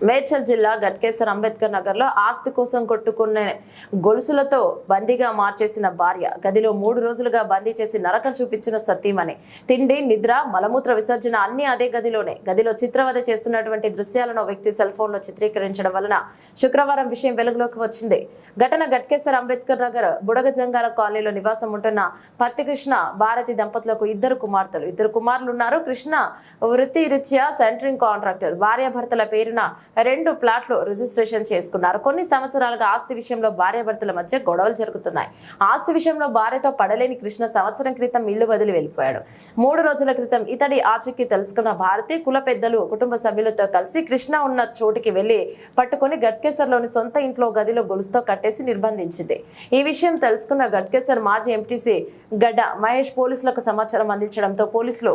మేడ్చల్ జిల్లా గట్కేశ్వర్ అంబేద్కర్ నగర్లో ఆస్తి కోసం కొట్టుకున్న గొలుసులతో బందీగా మార్చేసిన భార్య. గదిలో మూడు రోజులుగా బందీ చేసి నరకం చూపించిన సతీమణి తిండి నిద్ర మలమూత్ర విసర్జన అన్ని అదే గదిలోనే. గదిలో చిత్రవద చేస్తున్నటువంటి దృశ్యాలను వ్యక్తి సెల్ ఫోన్లో చిత్రీకరించడం వలన శుక్రవారం విషయం వెలుగులోకి వచ్చింది. ఘటన గట్కేశ్వర్ అంబేద్కర్ నగర్ బుడగజంగాల కాలనీలో నివాసం ఉంటున్న పత్తి కృష్ణ భారతి దంపతులకు ఇద్దరు కుమార్తెలు. ఇద్దరు కుమారులు ఉన్నారు కృష్ణ వృత్తి రీత్యా సెంటరింగ్ కాంట్రాక్టర్. భార్యాభర్తల పేరున రెండు ప్లాట్లు రిజిస్ట్రేషన్ చేసుకున్నారు. కొన్ని సంవత్సరాలుగా ఆస్తి విషయంలో భార్యాభర్తల మధ్య గొడవలు జరుగుతున్నాయి. ఆస్తి విషయంలో భార్యతో పడలేని కృష్ణ సంవత్సరం క్రితం ఇల్లు వదిలి వెళ్ళిపోయాడు. మూడు రోజుల క్రితం ఇతడి ఆచూకీ తెలుసుకున్న భారతి కుల పెద్దలు కుటుంబ సభ్యులతో కలిసి కృష్ణ ఉన్న చోటికి వెళ్ళి పట్టుకుని గట్కేసర్లోని సొంత ఇంట్లో గదిలో గొలుసుతో కట్టేసి నిర్బంధించింది. ఈ విషయం తెలుసుకున్న గట్కేసర్ మాజీ ఎంపీసీ గడ్డ మహేష్ పోలీసులకు సమాచారం అందించడంతో పోలీసులు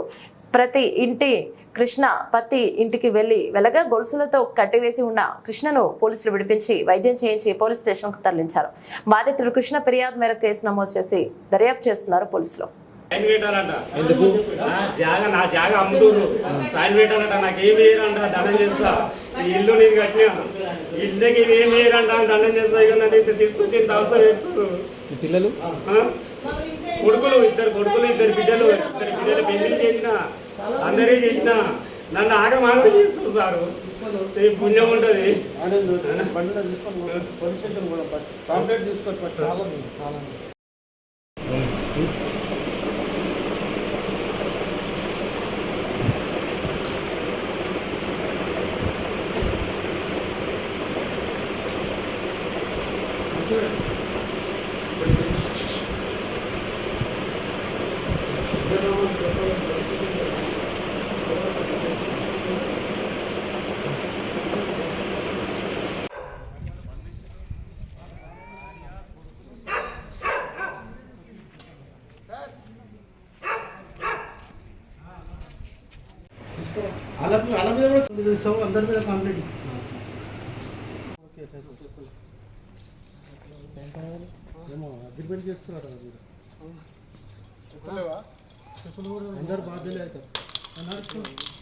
ప్రతి ఇంటి కృష్ణ పత్తి ఇంటికి వెళ్ళి వెలగా గొలుసులతో కట్టివేసి ఉన్న కృష్ణను పోలీసులు విడిపించి వైద్యం చేయించి పోలీస్ స్టేషన్కు తరలించారు. బాధితుడు కృష్ణ ఫిర్యాదు మేరకు కేసు నమోదు చేసి దర్యాప్తు చేస్తున్నారు పోలీసులు. సైన్ పెట్టాలంట. ఎందుకు? జాగ నా జాగ అమ్ముతురు సైన్ పెట్టాలంట. నాకు ఏమి వేయరంట. దండం చేస్తా. ఇల్లు నేను కట్టినా. ఇల్లుకి ఏమి వేయరంట. దండం చేస్తా. ఇక నన్ను తీసుకొచ్చి ఇంత అవసరం పెడుతున్నారు మీ పిల్లలు? కొడుకులు ఇద్దరు కొడుకులు ఇద్దరు బిడ్డలు ఇద్దరు బిడ్డలు పెళ్ళి చేసిన అందరే చేసిన నన్ను ఆగమాగం చేస్తారు సారు. పుణ్యం ఉంటుంది. కాంప్లైంట్ తీసుకొని వాళ్ళ వాళ్ళ మీద కూడా తొమ్మిది అందరి మీద కంప్లైంట్ ఓకే సార్ ఏమో అగ్రిమెంట్ చేస్తున్నారు त्याच्याबरोबर अंधार बाद दिले